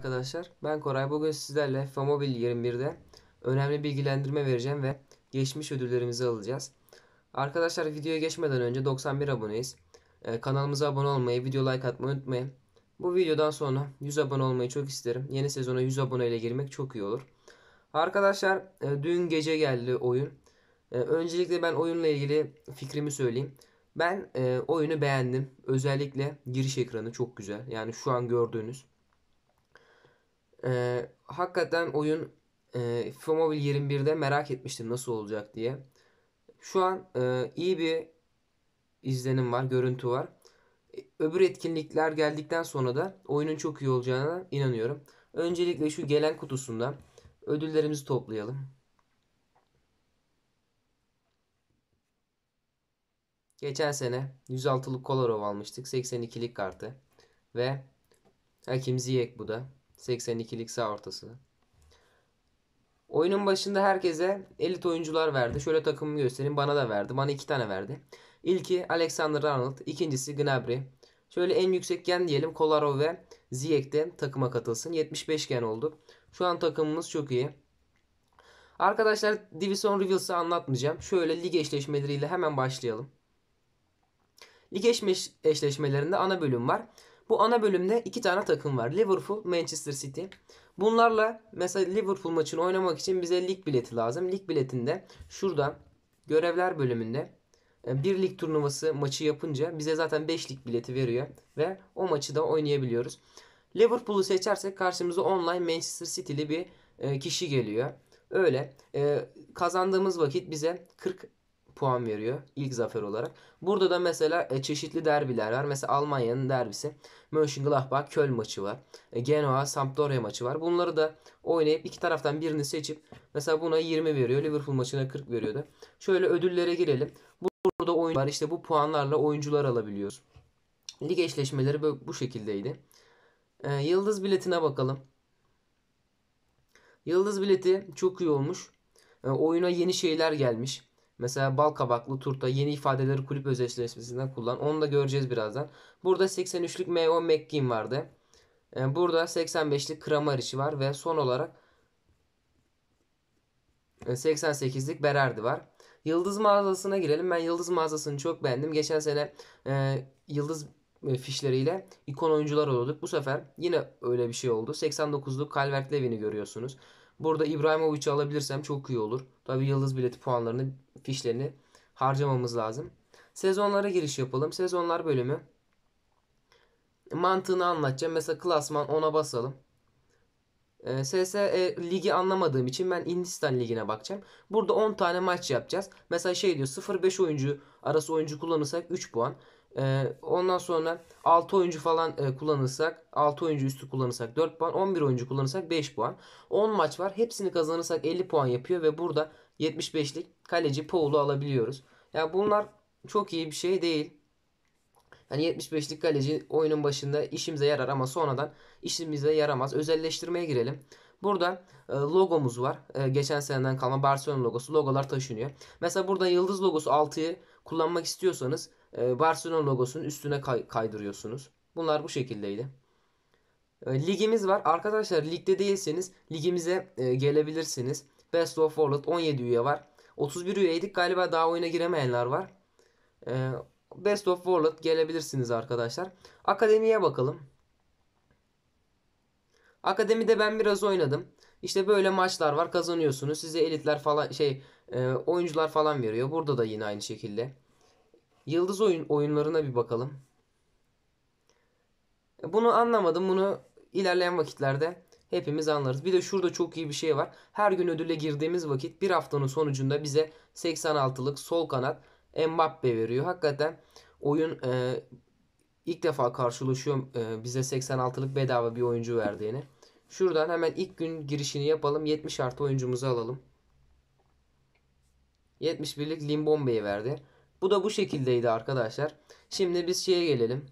Arkadaşlar ben Koray bugün sizlerle Famobil 21'de önemli bilgilendirme vereceğim ve geçmiş ödüllerimizi alacağız. Arkadaşlar videoya geçmeden önce 91 aboneyiz. Ee, kanalımıza abone olmayı, video like atmayı unutmayın. Bu videodan sonra 100 abone olmayı çok isterim. Yeni sezona 100 abone ile girmek çok iyi olur. Arkadaşlar e, dün gece geldi oyun. E, öncelikle ben oyunla ilgili fikrimi söyleyeyim. Ben e, oyunu beğendim. Özellikle giriş ekranı çok güzel. Yani şu an gördüğünüz. Ee, hakikaten oyun e, FIFA Mobile 21'de merak etmiştim nasıl olacak diye. Şu an e, iyi bir izlenim var, görüntü var. E, Öbür etkinlikler geldikten sonra da oyunun çok iyi olacağına inanıyorum. Öncelikle şu gelen kutusunda ödüllerimizi toplayalım. Geçen sene 106'lık Kolarov almıştık. 82'lik kartı. Ve Hakim Ziyech bu da. 82'lik sağ ortası. Oyunun başında herkese elit oyuncular verdi. Şöyle takımımı göstereyim. Bana da verdi. Bana iki tane verdi. İlki Alexander Arnold. ikincisi Gnabry. Şöyle en yüksek gen diyelim. Kolarov ve Ziyech de takıma katılsın. 75 gen oldu. Şu an takımımız çok iyi. Arkadaşlar Division Rivals'ı anlatmayacağım. Şöyle lig eşleşmeleriyle hemen başlayalım. Lig eşleşmelerinde ana bölüm var. Bu ana bölümde iki tane takım var. Liverpool, Manchester City. Bunlarla mesela Liverpool maçını oynamak için bize lig bileti lazım. Lig biletinde şurada görevler bölümünde e, bir lig turnuvası maçı yapınca bize zaten 5 lig bileti veriyor ve o maçı da oynayabiliyoruz. Liverpool'u seçersek karşımıza online Manchester City'li bir e, kişi geliyor. Öyle e, kazandığımız vakit bize 40 puan veriyor ilk zafer olarak. Burada da mesela e, çeşitli derbiler var. Mesela Almanya'nın derbisi. Mönchengladbach Köln maçı var. E, Genoa Sampdoria maçı var. Bunları da oynayıp iki taraftan birini seçip mesela buna 20 veriyor. Liverpool maçına 40 veriyordu. Şöyle ödüllere girelim. Burada oyun var. İşte bu puanlarla oyuncular alabiliyoruz. Lig eşleşmeleri bu şekildeydi. E, yıldız biletine bakalım. Yıldız bileti çok iyi olmuş. E, oyuna yeni şeyler gelmiş. Mesela bal kabaklı turta yeni ifadeleri kulüp özdeşleşmesinden kullan. Onu da göreceğiz birazdan. Burada 83'lük M.O. McGinn vardı. Ee, burada 85'lik Kramaric'i var ve son olarak 88'lik e, Berardi var. Yıldız mağazasına girelim. Ben Yıldız mağazasını çok beğendim. Geçen sene e, Yıldız e, fişleriyle ikon oyuncular oluyorduk. Bu sefer yine öyle bir şey oldu. 89'luk Calvert Lewin'i görüyorsunuz. Burada İbrahimovic'i alabilirsem çok iyi olur. Tabi yıldız bileti puanlarını, fişlerini harcamamız lazım. Sezonlara giriş yapalım. Sezonlar bölümü. Mantığını anlatacağım. Mesela klasman 10'a basalım. E, SSE ligi anlamadığım için ben Hindistan ligine bakacağım. Burada 10 tane maç yapacağız. Mesela şey diyor 0-5 oyuncu arası oyuncu kullanırsak 3 puan. Ee, ondan sonra 6 oyuncu falan e, kullanırsak 6 oyuncu üstü kullanırsak 4 puan 11 oyuncu kullanırsak 5 puan 10 maç var hepsini kazanırsak 50 puan yapıyor ve burada 75'lik kaleci Paul'u alabiliyoruz. Yani bunlar çok iyi bir şey değil. Yani 75'lik kaleci oyunun başında işimize yarar ama sonradan işimize yaramaz. Özelleştirmeye girelim. Burada e, logomuz var. E, geçen seneden kalma Barcelona logosu. Logolar taşınıyor. Mesela burada yıldız logosu 6'yı kullanmak istiyorsanız Barcelona logosunun üstüne kay kaydırıyorsunuz. Bunlar bu şekildeydi. E, ligimiz var. Arkadaşlar ligde değilseniz ligimize e, gelebilirsiniz. Best of World 17 üye var. 31 üyeydik. Galiba daha oyuna giremeyenler var. E, Best of World gelebilirsiniz arkadaşlar. Akademiye bakalım. Akademide ben biraz oynadım. İşte böyle maçlar var kazanıyorsunuz. Size elitler falan şey e, oyuncular falan veriyor. Burada da yine aynı şekilde. Yıldız oyun oyunlarına bir bakalım. Bunu anlamadım. Bunu ilerleyen vakitlerde hepimiz anlarız. Bir de şurada çok iyi bir şey var. Her gün ödüle girdiğimiz vakit bir haftanın sonucunda bize 86'lık sol kanat Mbappe veriyor. Hakikaten oyun e, ilk defa karşılaşıyorum e, bize 86'lık bedava bir oyuncu verdiğini. Şuradan hemen ilk gün girişini yapalım. 70 artı oyuncumuzu alalım. 71'lik Limbombe'yi verdi. Bu da bu şekildeydi arkadaşlar. Şimdi biz şeye gelelim.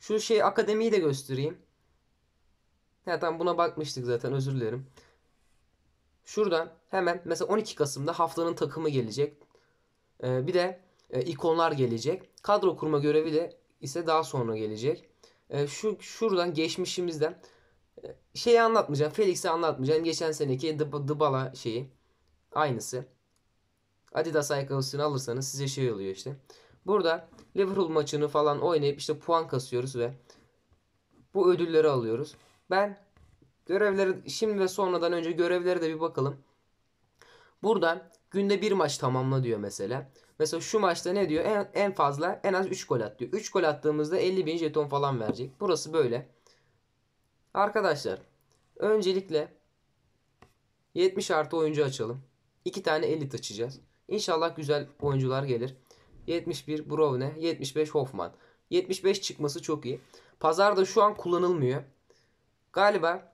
Şu şey akademiyi de göstereyim. Ya tamam buna bakmıştık zaten özür dilerim. Şuradan hemen mesela 12 Kasım'da haftanın takımı gelecek. Ee, bir de e, ikonlar gelecek. Kadro kurma görevi de ise daha sonra gelecek. E, şu şuradan geçmişimizden E, Şeyi anlatmayacağım. Felix'i anlatmayacağım. Geçen seneki Dybala şeyi. Aynısı. Adidas ayakkabısını alırsanız size şey oluyor işte. Burada Liverpool maçını falan oynayıp işte puan kasıyoruz ve bu ödülleri alıyoruz. Ben görevleri şimdi ve sonradan önce görevlere de bir bakalım. Burada günde bir maç tamamla diyor mesela. Mesela şu maçta ne diyor? En, en fazla en az 3 gol at diyor. 3 gol attığımızda 50 bin jeton falan verecek. Burası böyle. Arkadaşlar öncelikle 70 artı oyuncu açalım. 2 tane elit açacağız. İnşallah güzel oyuncular gelir. 71 Browne, 75 Hoffman. 75 çıkması çok iyi. Pazarda şu an kullanılmıyor. Galiba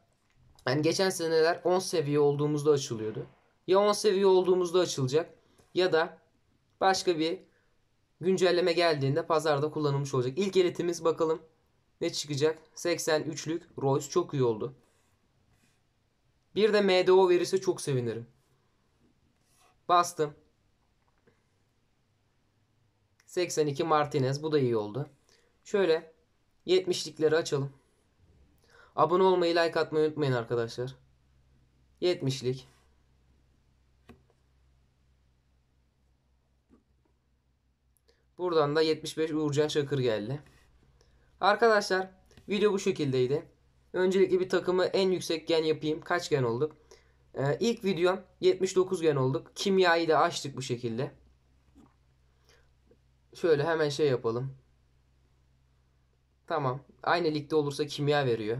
yani geçen seneler 10 seviye olduğumuzda açılıyordu. Ya 10 seviye olduğumuzda açılacak ya da başka bir güncelleme geldiğinde pazarda kullanılmış olacak. İlk elitimiz bakalım ne çıkacak? 83'lük Royce çok iyi oldu. Bir de MDO verirse çok sevinirim. Bastım. 82 Martinez bu da iyi oldu. Şöyle 70'likleri açalım. Abone olmayı, like atmayı unutmayın arkadaşlar. 70'lik. Buradan da 75 Uğurcan Çakır geldi. Arkadaşlar video bu şekildeydi. Öncelikle bir takımı en yüksek gen yapayım. Kaç gen olduk? Ee, ilk videom 79 gen olduk. Kimyayı da açtık bu şekilde. Şöyle hemen şey yapalım. Tamam. Aynı ligde olursa kimya veriyor.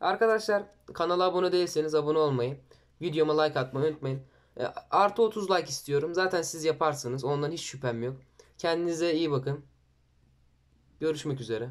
Arkadaşlar kanala abone değilseniz abone olmayı, videoma like atmayı unutmayın. E, Artı 30 like istiyorum. Zaten siz yaparsınız. Ondan hiç şüphem yok. Kendinize iyi bakın. Görüşmek üzere.